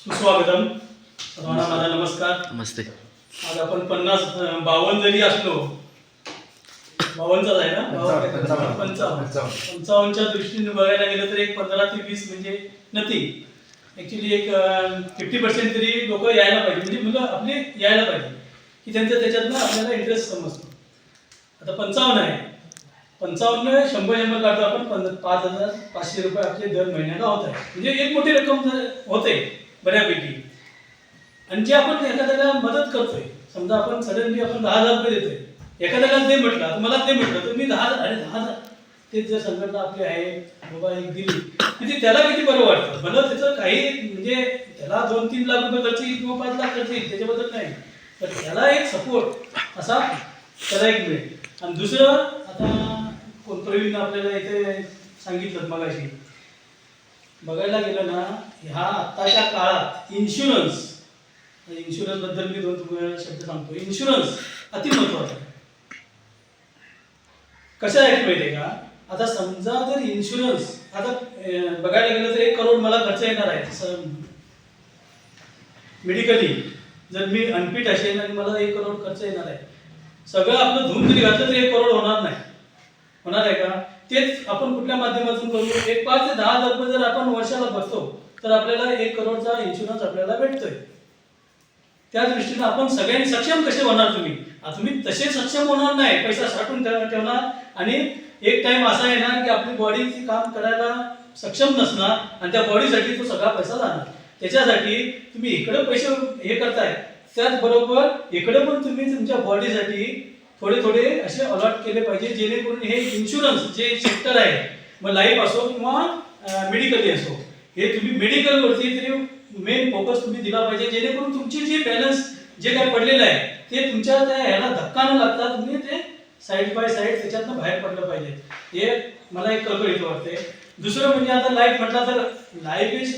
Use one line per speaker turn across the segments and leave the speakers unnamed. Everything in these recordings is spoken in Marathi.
सुस्वागतम. सर्वांना माझा नमस्कार.
नमस्ते.
आज आपण पन्नास बावन्न जरी असलो बावन्नचाच आहे ना?
पंचावन्न, पंचावन्न.
पंचावन्न.
पंचावन्न.
पंचावन्नच्या दृष्टीने बघायला गेलं तर एक पंधरा ते वीस म्हणजे नथिंग ॲक्च्युली एक फिफ्टी पर्सेंट तरी लोक यायला पाहिजे. म्हणजे मुलं आपली यायला पाहिजे. की त्यांचं त्याच्यातनं आपल्याला इंटरेस्ट समजतो. आता पंचावन्न आहे. पंचावन्न शंभर शंभर काढतो आपण पं- पाच हजार पाचशे रुपये आपले दर महिन्याला होत आहे. म्हणजे एक मोठी रक्कम जर होते बऱ्यापैकी. आणि जे आपण एखाद्याला मदत करतोय समजा आपण सडनली आपण दहा हजार रुपये देतोय एखाद्याला ते म्हटलं मला ते म्हटलं तर मी दहा हजार अरे दहा हजार ते जर संघटना आपली आहे बाबा एक दिली म्हणजे त्याला किती बरं वाटतं? मला त्याचं काही म्हणजे त्याला दोन तीन लाख रुपये खर्च येईल किंवा पाच लाख खर्च येईल त्याच्याबद्दल नाही. तर त्याला एक सपोर्ट असा त्याला एक मिळेल. आणि दुसरं आता कोण प्रवीण आपल्याला इथे सांगितलं मगाशी बघायला गेलं ना ह्या आत्ताच्या काळात इन्शुरन्स इन्शुरन्सबद्दल मी दोन तुम्हाला शब्द सांगतो. इन्शुरन्स अति महत्त्वाचा आहे. कशासाठी माहिती आहे का? आता समजा जर इन्शुरन्स आता बघायला गेलं तर एक करोड मला खर्च येणार आहे तसं मेडिकली जर मी अनफिट असेल आणि मला एक करोड खर्च येणार आहे सगळं आपलं धूम जरी घातलं तर एक करोड होणार नाही. होणार आहे का? तेच आपण कुठल्या माध्यमातून करू? एक पाच ते दहा हजार रुपये जर आपण वर्षाला भरतो तर आपल्याला एक करोडचा इन्शुरन्स आपल्याला भेटतोय. त्या दृष्टीने आपण सगळ्यांनी सक्षम कसे होणार तुम्ही? तुम्ही तसे सक्षम होणार नाही. पैसा साठवून ठेवणार. आणि एक टाइम असा येणार की आपली बॉडी काम करायला सक्षम नसणार आणि त्या बॉडीसाठी तो सगळा पैसा जाणार. त्याच्यासाठी तुम्ही इकडे पैसे हे करताय. त्याचबरोबर इकडे पण तुम्ही तुमच्या बॉडीसाठी थोडे थोडे असे अलॉट केले पाहिजे जेणेकरून हे इन्शुरन्स जे सेक्टर आहे मग लाईफ असो किंवा मेडिकली असो हे तुम्ही मेडिकलवरती तरी मेन फोकस तुम्ही दिला पाहिजे जेणेकरून तुमची जी बॅलन्स जे काय पडलेलं आहे ते तुमच्या त्या ह्याला धक्का न लागता तुम्ही ते साईड बाय साईड त्याच्यातनं बाहेर पडलं पाहिजे. हे मला एक कळकळीत वाटते दुसरं म्हणजे आता लाईफ म्हटलं तर लाईफ इज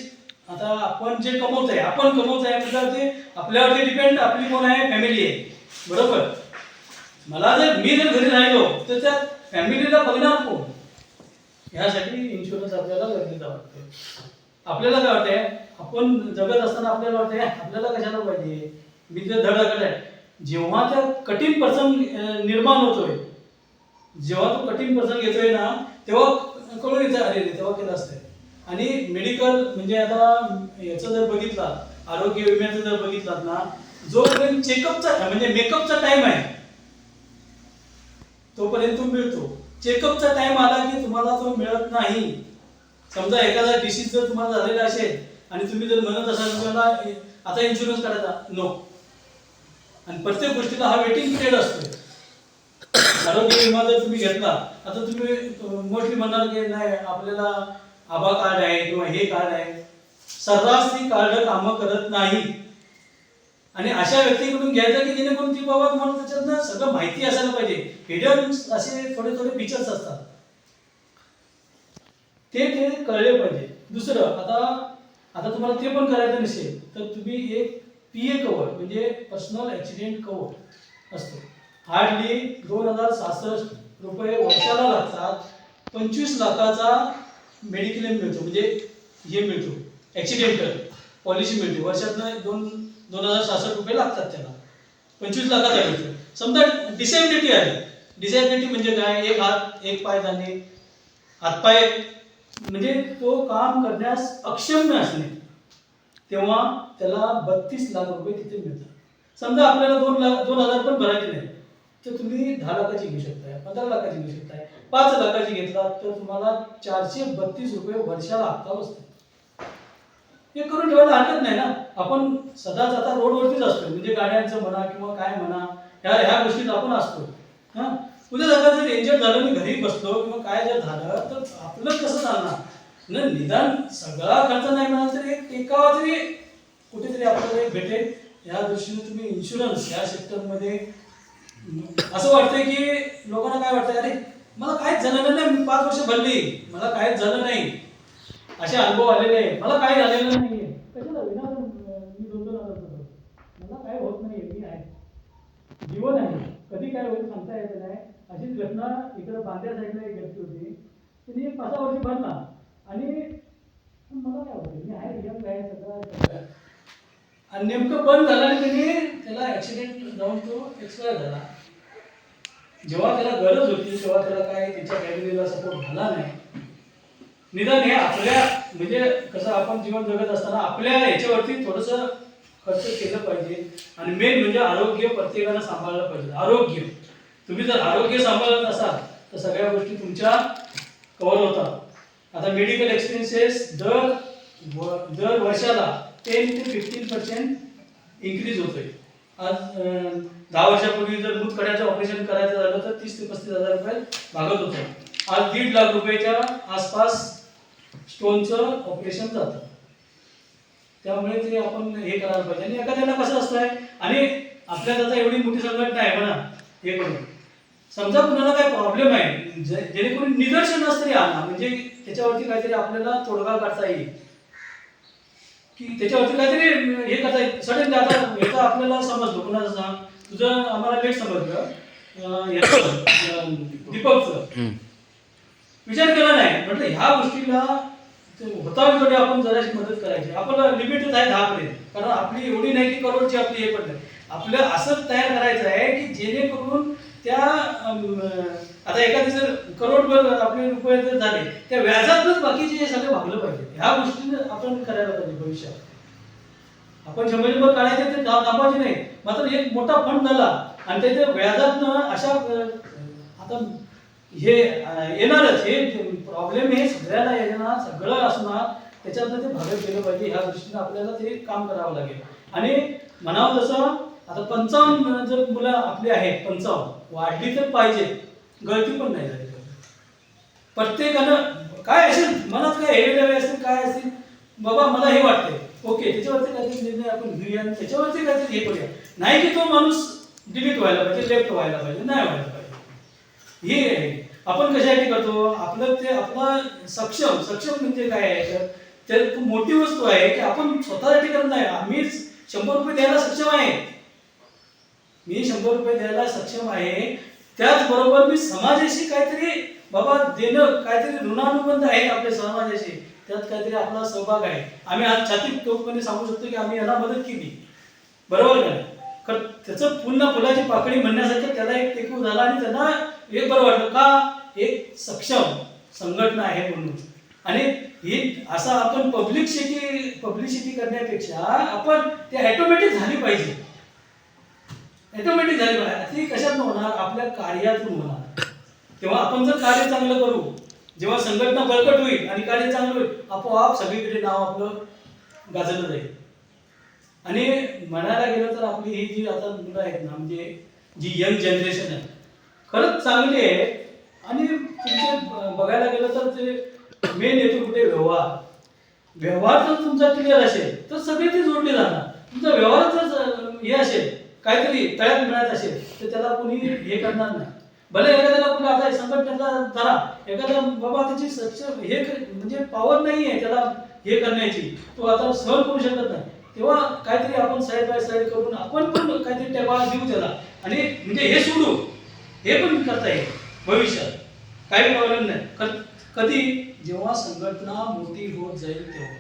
आता आपण जे कमवत आहे आपण कमवत आहे म्हटल्यावरती आपल्यावरती डिपेंड आपली कोण आहे? फॅमिली आहे. बरोबर? मला जर मी जर घरी राहिलो तर त्या फॅमिलीला परिणाम कोण? ह्यासाठी इन्शुरन्स आपल्याला गरजेचा वाटते आपल्याला काय वाटतंय? आपण जगत असताना आपल्याला वाटतंय आपल्याला कशाला पाहिजे? मी तर धडाकडे आहे. जेव्हा त्या कठीण प्रसंग निर्माण होतोय जेव्हा तो कठीण प्रसंग येतोय ना तेव्हा कळून येतं अरे तेव्हा केलं असतंय आणि मेडिकल म्हणजे आता याचं जर बघितला आरोग्य विम्याचं जर बघितलात ना जोपर्यंत चेकअपचा म्हणजे मेकअपचा टाइम आहे तोपर्यंत तो मिळतो. चेकअपचा टाइम आला की तुम्हाला तो मिळत नाही. समजा एखादा डिसीज जर तुम्हाला झालेला असेल आणि तुम्ही जर म्हणत असाल तुम्हाला आता इन्शुरन्स करायचा. नो आणि प्रत्येक गोष्टीला हा वेटिंग पिरियड असतो आरोग्य विमा जर तुम्ही घेतला आता तुम्ही मोस्टली म्हणाल की नाही आपल्याला आभा कार्ड आहे किंवा हे कार्ड आहे. सर्रास ती कार्ड कामं करत नाही. आणि अशा व्यक्तीकडून घ्यायचं की जेणेकरून ती बाबा तुम्हाला त्याच्यातनं सगळं माहिती असायला पाहिजे. हिडन असे थोडे थोडे फीचर्स असतात. ते ते कळले पाहिजे. दुसरं आता आता तुम्हाला ते पण करायचं नसेल तर तुम्ही एक पी ए कवर म्हणजे पर्सनल ॲक्सिडेंट कवर असतो. हार्डली दोन हजार सहासष्ट रुपये वर्षाला लागतात. पंचवीस लाखाचा मेडिक्लेम मिळतो म्हणजे हे मिळतो. ॲक्सिडेंटल पॉलिसी मिळते. वर्षातनं दोन दोन हजार सहासष्ट रुपये लागतात त्याला पंचवीस लाखाचा आहे समजा डिसेबिलिटी आहे. डिसेबिलिटी म्हणजे काय? एक हात एक पाय झाले हातपाय म्हणजे तो काम करण्यास अक्षम्य असणे. तेव्हा त्याला बत्तीस लाख रुपये तिथे मिळतात. समजा आपल्याला दोन लाख दोन हजार पण भरायचे नाही. तर तुम्ही दहा लाखाची घेऊ शकताय पंधरा लाखाची घेऊ शकताय. पाच लाखाची घेतला तर तुम्हाला चारशे बत्तीस रुपये वर्षाला हप्ता बसतो. हे करून ठेवायला हरकत नाही ना. आपण सदाच आता रोडवरतीच असतो म्हणजे गाड्यांचं म्हणा किंवा काय म्हणा ह्या ह्या गोष्टीत आपण असतो हा? उद्या जर जर इंजर झालं मी घरी बसलो किंवा काय जर झालं तर आपलं कसं चालणार? न निदान सगळा खर्च नाही म्हणाल तरी एक टेकावा तरी कुठेतरी आपल्याला एक भेटेल. या दृष्टीने तुम्ही इन्शुरन्स या सेक्टरमध्ये असं वाटतंय की लोकांना काय वाटतं अरे मला काहीच झालं नाही मी पाच वर्ष भरली. मला काहीच झालं नाही. असे अनुभव आलेले आहे मला काही झालेलं नाहीये. कशाला? विनाकारण, मी दोन दोन. मला काय होत नाहीये? मी आहे. जीवन आहे. कधी काय होईल सांगता येत नाही. अशीच घटना इकडे बांद्या साईडला एक व्यक्ती होती. तिने पाच वर्ष भरला. आणि मला काय होतं? मी आहे यंग आहे सगळं. आणि नेमकं बंद झालं आणि त्याने त्याला ऍक्सिडेंट जाऊन तो एक्सपायर झाला. जेव्हा त्याला गरज होती तेव्हा त्याला काय त्याच्या फॅमिलीला सपोर्ट झाला नाही. निदान हे आपल्या म्हणजे कसं आपण जीवन जगत असताना आपल्या ह्याच्यावरती थोडंसं खर्च केलं पाहिजे. आणि मेन म्हणजे आरोग्य प्रत्येकाला सांभाळलं पाहिजे. आरोग्य. तुम्ही जर आरोग्य सांभाळत असाल तर सगळ्या गोष्टी तुमच्या कव्हर होतात. आता मेडिकल एक्सपेन्सेस दर व- दर वर्षाला टेन ते फिफ्टीन पर्सेंट इन्क्रीज होतोय. आज दहा वर्षापूर्वी जर मूतखड्याचं ऑपरेशन करायचं झालं तर तीस ते पस्तीस हजार रुपये भागत होतं. आज दीड लाख रुपयाच्या आसपास स्टोनचं ऑपरेशन जातं. त्यामुळे ते आपण हे करायला पाहिजे. आणि एखाद्याला कसं असतंय आणि आपल्या आता एवढी मोठी संघटना आहे म्हणा हे करून. समजा कुणाला काय प्रॉब्लेम आहे जेणेकरून निदर्शनास तरी आला. म्हणजे त्याच्यावरती काहीतरी आपल्याला तोडगा काढता येईल. की त्याच्यावरती काहीतरी हे करता येईल. सडनली आता याचा आपल्याला समजलो. कुणाचं सांग? तुझं आम्हाला लेट समजलं. दीपकचं. विचार केला नाही. म्हटलं ह्या गोष्टीला होता आपण जराशी मदत करायची. आपण लिमिटेड आहे दहा पर्यंत. कारण आपली एवढी नाही की करोडची आपली हे पण नाही. आपलं असं तयार करायचं आहे की जेणेकरून त्या आता एखादी जर करोडभर आपले रुपये जर झाले त्या व्याजातच बाकीचे हे सगळे भागलं पाहिजे. ह्या गोष्टीनं आपण करायला पाहिजे भविष्यात. आपण शंभर शंभर काढायचे ते दाबायचे नाही. मात्र एक मोठा फंड झाला. आणि त्याच्या व्याजातनं अशा आता हे येणारच. हे प्रॉब्लेम हे सगळ्याला येणार सगळं असणार त्याच्यातनं ते भागत गेलं पाहिजे. ह्या दृष्टीने आपल्याला ते काम करावं लागेल. आणि म्हणावं तसं आता पंचावन्न जर मुलं आपली आहेत पंचावन्न वाढली तर पाहिजे. गळती पण नाही झाली. प्रत्येकानं काय असेल मनात काय हे असेल काय असेल बाबा मला हे वाटतंय. ओके त्याच्यावरती काहीतरी निर्णय आपण घेऊया त्याच्यावरती काहीतरी हे करूया. नाही की तो माणूस डिलीट व्हायला पाहिजे लेफ्ट व्हायला पाहिजे नाही व्हायला पाहिजे. हे आहे. आपण कशासाठी करतो? आपलं ते आपलं सक्षम सक्षम म्हणजे काय आहे? तर खूप मोठी वस्तू आहे की आपण स्वतःसाठी करत नाही. आम्ही शंभर रुपये द्यायला सक्षम आहे. मी शंभर रुपये द्यायला सक्षम आहे. त्याचबरोबर मी समाजाशी काहीतरी बाबा देणं काहीतरी ऋणानुबंध आहे आपल्या समाजाशी. त्यात काहीतरी आपला सहभाग आहे. आम्ही आज छाती टोकपणे सांगू शकतो की आम्ही याला मदत केली. बरोबर का? त्याचं पुन्हा फुलाची पाकळी म्हणण्यासारखं त्याला एक टेकू झाला आणि त्यांना हे बरं वाटलं का? एक सक्षम संघटना आहे म्हणून. आणि ही असं आपण पब्लिकसिटी पब्लिसिटी करण्यापेक्षा आपण ते ॲटोमॅटिक झाली पाहिजे. ॲटोमॅटिक झाली पाहिजे. ती कशात होणार? आपल्या कार्यातून होणार. तेव्हा आपण जर कार्य चांगलं करू जेव्हा संघटना बळकट होईल आणि कार्य चांगलं होईल आपोआप सगळीकडे नाव आपलं गाजलं जाईल. आणि म्हणायला गेलं तर आपली ही जी आता मुलं आहेत ना म्हणजे जी यंग जनरेशन आहे खरंच चांगली आहे. आणि तुमचे बघायला गेलं तर ते मेन येतो कुठे व्यवहार. व्यवहार जर तुमचा क्लिअर असेल तर सगळे ते जोडले जाणार. तुमचा व्यवहार जर हे असेल काहीतरी तळ्यात मिळत असेल तर त्याला कोणी हे करणार नाही. भले एखाद्याला कुठे आता संघटनेचा धरा एखादा बाबा त्याची सक्षम हे म्हणजे पॉवर नाही आहे त्याला हे करण्याची. तो आता सहन करू शकत नाही. तेव्हा काहीतरी आपण साईड बाय साईड करून आपण पण काहीतरी टेबा देऊ त्याला. आणि म्हणजे हे सोडू. हे पण करता येईल भविष्यात. काही प्रॉब्लेम नाही. क- कधी? जेव्हा संघटना मोठी होत जाईल तेव्हा.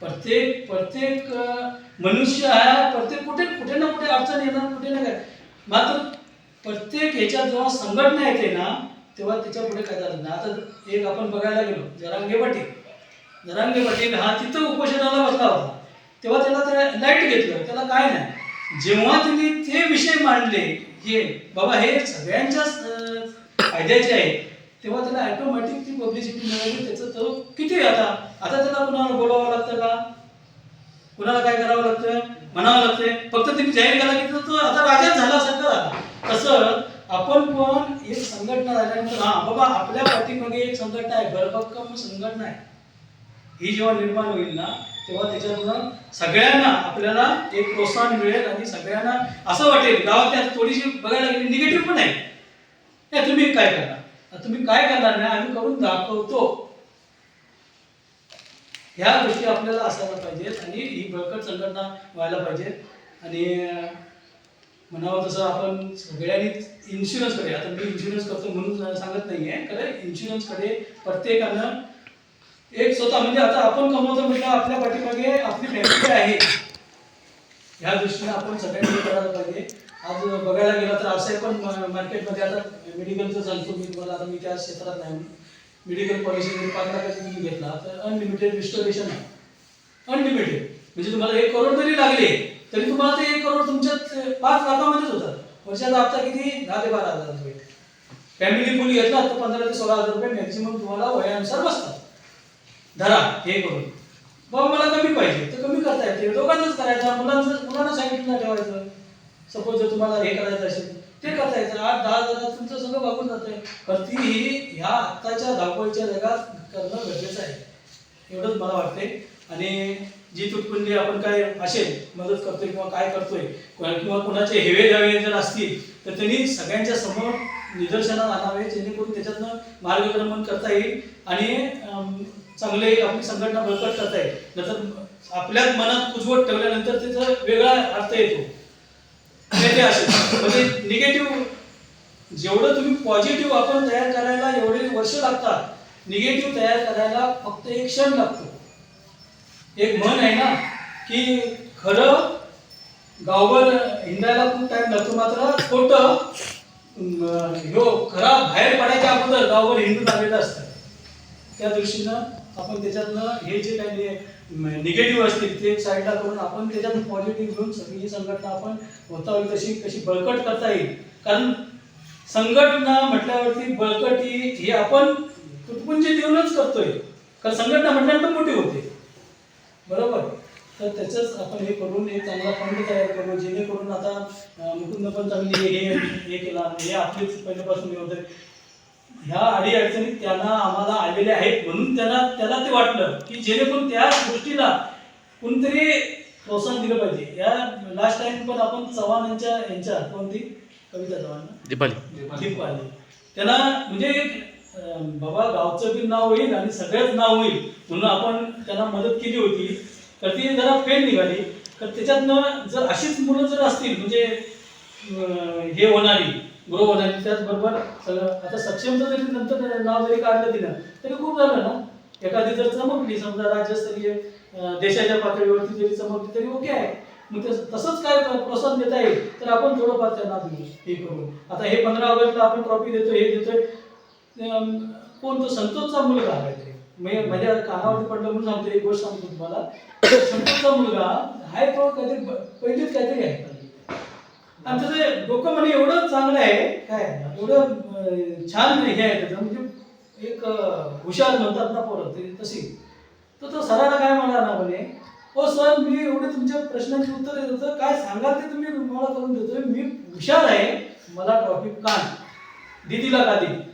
प्रत्येक प्रत्येक मनुष्य हा प्रत्येक कुठे कुठे ना कुठे अडचण येणार कुठे ना काय. मात्र प्रत्येक ह्याच्यात जेव्हा संघटना येते ना तेव्हा त्याच्या पुढे काय झालं ना आता एक आपण बघायला गेलो जरांगे पाटील. जरांगे पाटील हा तिथं उपोषणाला बसला होता. तेव्हा त्याला त्या लाइट घेतलं. त्याला काय नाही. जेव्हा त्यांनी ते विषय मांडले हे बाबा हे सगळ्यांच्याच फायद्याचे आहे तेव्हा त्याला ऑटोमॅटिक ती पब्लिसिटी मिळाली. त्याचं तो किती आता? आता त्याला कुणाला बोलावं लागतं का? कुणाला काय करावं लागतं? म्हणावं लागतंय. फक्त त्यांनी जाहीर केला की तो- आता राजाच झाला असं का तसं आपण पण एक संघटना झाल्यानंतर हा बाबा आपल्या पाठीमागे एक संघटना आहे. भरभक्कम संघटना आहे. ही जेव्हा निर्माण होईल ना तेव्हा त्याच्यातून सगळ्यांना आपल्याला एक प्रोत्साहन मिळेल आणि सगळ्यांना असं वाटेल गावात त्यात थोडीशी बघायला गेली निगेटिव्ह पण आहे. नाही तुम्ही काय करणार? तुम्ही काय करणार नाही आम्ही करून दाखवतो. ह्या गोष्टी आपल्याला असायला पाहिजेत आणि ही बळकट संघटना व्हायला पाहिजेत. आणि म्हणावं तसं आपण सगळ्यांनी इन्शुरन्सकडे आता मी इन्शुरन्स करतो म्हणून सांगत नाहीये कारण इन्शुरन्सकडे प्रत्येकानं एक स्वतः म्हणजे आता आपण कमवतो म्हटलं आपल्या पाठीमागे आपली फॅमिली आहे. ह्या दृष्टीने आपण सगळ्यांनी करायला पाहिजे. आज बघायला गेलं तर असं पण मार्केटमध्ये आता मेडिकलचं चालतो मी तुम्हाला. आता मी त्या क्षेत्रात नाही मेडिकल पॉलिसी पाच लाखाची तुम्ही घेतला तर अनलिमिटेड रिस्टोरेशन आहे. अनलिमिटेड म्हणजे तुम्हाला एक करोड जरी लागले तरी तुम्हाला ते एक करोड तुमच्या पाच लाखामध्येच होतात. वर्षाचा हप्ता किती? दहा ते बारा हजार रुपये. फॅमिली फुल घेतला तर पंधरा ते सोळा हजार रुपये मॅक्झिमम तुम्हाला वयानुसार बसतात. धरा हे करून. बाबा मला कमी पाहिजे तर कमी करता येते दोघांनाच करायचं मुलांचं मुलांना सांगितलं ठेवायचं. सपोज जर तुम्हाला हे करायचं असेल ते करता येतं आठ दहा हजारात तुमचं सगळं भागून जातंय. खर्ची ही ह्या आत्ताच्या धावपळीच्या जगात करणं गरजेचं आहे. एवढंच मला वाटतंय. आणि जी तुटपुंजी आपण काय असेल मदत करतोय किंवा काय करतोय किंवा कोणाचे हेवे द्यावे जर असतील तर त्यांनी सगळ्यांच्या समोर निदर्शनात आणावे जेणेकरून त्याच्यातनं मार्गक्रमण करता येईल. आणि चांगले आपली संघटना बळकट करता येईल. नंतर आपल्याच मनात कुजवट ठेवल्यानंतर त्याचा वेगळा अर्थ येतो. म्हणजे निगेटिव्ह जेवढं तुम्ही पॉझिटिव्ह आपण तयार करायला एवढे वर्ष लागतात निगेटिव्ह तयार करायला फक्त एक क्षण लागतो. एक म्हण आहे ना की खरं गावभर हिंडायला खूप टाइम लागतो. मात्र खोटं ह्यो हो, खरा बाहेर पडायच्या अगोदर गावभर हिंडून आलेलं असतं. त्या दृष्टीनं आपण त्याच्यातनं हे जे काही निगेटिव्ह असतील ते साईडला करून आपण त्याच्यातून पॉझिटिव्ह घेऊन सगळी ही संघटना आपण होता होईल तशी कशी बळकट करता येईल. कारण संघटना म्हटल्यावरती बळकट ही आपण तुटपुंजी देऊनच करतोय. कारण संघटना म्हटल्यानंतर मोठी होते. बरोबर? तर त्याचंच आपण हे करून एक चांगला फंड तयार करू जेणेकरून आता मुकुंद पण चांगली हे हे केला. हे आपलीच पहिल्यापासून हे होतं ह्या अडी अडचणी त्यांना आम्हाला आलेल्या आहेत म्हणून त्यांना त्याला ते वाटलं की जेणेकरून त्या गोष्टीला कोणतरी प्रोत्साहन दिलं पाहिजे. या लास्ट टाइम पण आपण चव्हाण यांच्या यांच्या कोणती? कविता चव्हाण?
दीपाली.
दीपाली. त्यांना म्हणजे बाबा गावचं बी नाव होईल आणि सगळ्याच नाव होईल म्हणून आपण त्यांना मदत केली होती. तर ती जरा फेल निघाली. तर त्याच्यातनं जर अशीच मुलं जर असतील म्हणजे हे होणारी बरोबर होणारी त्याचबरोबर सगळं आता सक्षमचं जरी नंतर नाव जरी काढलं दिलं तरी खूप झालं ना? एखादी जर चमकली समजा राज्यस्तरीय देशाच्या पातळीवरती जरी चमकली तरी ओके आहे. मग ते तसंच काय प्रोत्साहन देता येईल? तर आपण थोडंफार त्यांना देऊ हे करून आता हे पंधरा ऑगस्टला आपण ट्रॉफी देतो हे देतोय. कोण तो संतोषचा मुलगा आहे ते. मी माझ्या कानावरती पडलं म्हणून सांगतो एक गोष्ट सांगतो तुम्हाला. संतोषचा मुलगा हाय तो काहीतरी पहिलीच काहीतरी आहे. आमचं ते डोकं म्हणे एवढं चांगलं आहे. काय? एवढं छान हे आहे त्याचं. म्हणजे एक हुशार म्हणतात ना पोरं ते तशी तर तो सरांना काय म्हणा ना म्हणे? हो सर मी एवढे तुमच्या प्रश्नांची उत्तर देत होतं. काय सांगाल ते तुम्ही मला करून देतोय मी हुशार आहे. मला ट्रॉफी कान दिदीला का दिली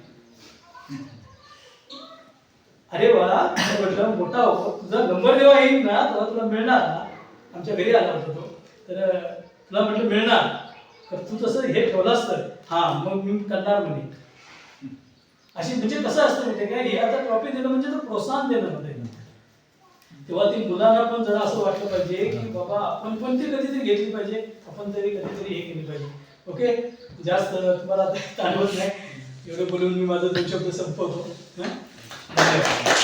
अरे बाळा म्हटलं मोठा हो. तुझा नंबर जेव्हा येईल ना तेव्हा तुला मिळणार ना. आमच्या घरी आला होता तो. तर तुला म्हटलं मिळणार. तर तू तसं हे ठेवलास तर हा मग मी करणार म्हणे. अशी म्हणजे कसं असतं माहिती काय हे आता ट्रॉफी देणं म्हणजे तो प्रोत्साहन देणं होते तेव्हा ती मुलांना पण जरा असं वाटलं पाहिजे की बाबा आपण पण ती कधीतरी घेतली पाहिजे आपण तरी कधीतरी हे केली पाहिजे. ओके? जास्त तुम्हाला आता ताणवत नाही. एवढं बोलून मी माझं दोन शब्द संपवतो. हं?